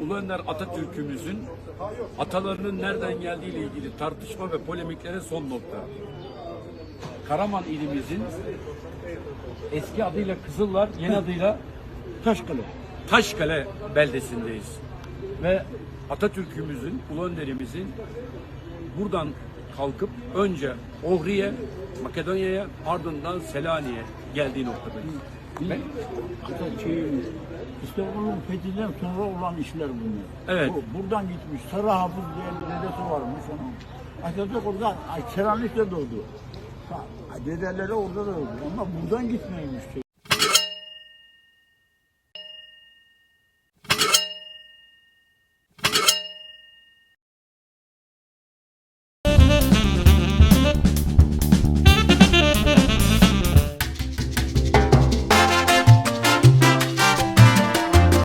Ulu Önder Atatürk'ümüzün atalarının nereden geldiği ilgili tartışma ve polemiklere son nokta. Karaman ilimizin eski adıyla Kızıllar, yeni adıyla Taşkale. Taşkale beldesindeyiz. Ve Atatürk'ümüzün, Ulu Önder'imizin buradan kalkıp önce Ohri'ye, Makedonya'ya ardından Selanik'e geldiği noktadayız. Ben şey, İstanbul'un fethinden sonra olan işler bunlar. Evet. Bu, buradan gitmiş. Sarı Hafız diye bir dedesi varmış onun. Atatürk orada Selanik'te doğdu. Dedeleri orada doğdu. Ama buradan gitmeymiş.